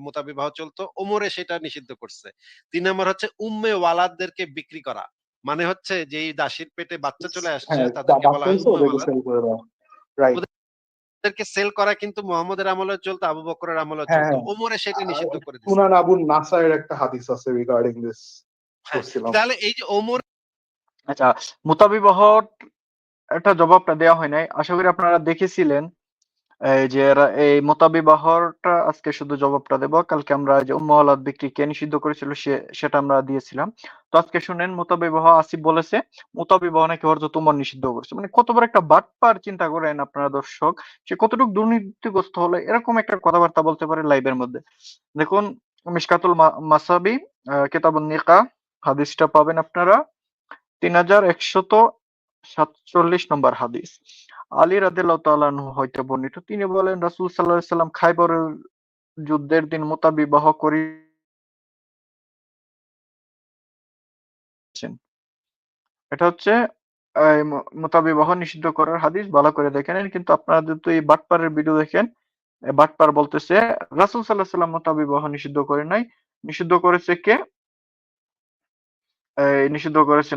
মোতাবিবাহ চলতো। ওমরে সেটা নিষিদ্ধ করছে। তিন নম্বর হচ্ছে উম্মে ওয়ালাদদেরকে বিক্রি করা। মানে হচ্ছে যে দাসীর পেটে বাচ্চা চলে আসছে হ্যাঁ তাদেরকে বলা হয় ওদেরকে সেল করে দেওয়া রাইট ওদেরকে সেল করা কিন্তু মোহাম্মদের আমলে চলতো আবু বকরের আমলে হ্যাঁ, চলতো। হ্যাঁ। ওমরে সেটা নিষিদ্ধ করে দিয়েছে সুনান আবুল নাসায়ের একটা হাদিস আছে রিগার্ডিং দিস তাহলে এই যে ওমর আচ্ছা মোতাবিবাহ একটা জবাবটা দেওয়া হয় নাই। আশা করি আপনারা দেখেছিলেন। এই যে এই মোতাবিবাহরটা আজকে শুধু জবাবটা দেব। কালকে আমরা যে উম্মাওয়ালাদ বিক্রি কে নিষিদ্ধ করেছিল সেটা আমরা দিয়েছিলাম। তো আজকে শুনেন মোতাবিবাহ আসিফ বলেছে মোতাবিবাহ নাকি হরজত উমর নিষিদ্ধ করেছে। মানে কত বড় একটা বাটপার চিন্তা করেন আপনারা দর্শক সে কতটুকু দুর্নীতিগ্রস্ত হলে এরকম একটা কথাবার্তা বলতে পারে লাইভের মধ্যে। দেখুন মিশকাতুল মা- মাসাবি আহ, কিতাবুন নিকা হাদিসটা পাবেন আপনারা। তিন হাজার একশত সাতচল্লিশ নম্বর হাদিস। আলী তাআলা হইতে বর্ণিত, তিনি বলেন, রাসূল আলাইহি সাল্লাম খাইবরের যুদ্ধের দিন মোতাবিবাহ করি এটা হচ্ছে মোতাবিবাহ নিষিদ্ধ করার হাদিস, ভালো করে দেখে নেন। কিন্তু আপনারা যদি এই বাটপারের ভিডিও দেখেন বাটপার বলতেছে, রাসূল আলাইহি সাল্লাম মোতাবিবাহ নিষিদ্ধ করে নাই। নিষিদ্ধ করেছে কে? নিষিদ্ধ করেছে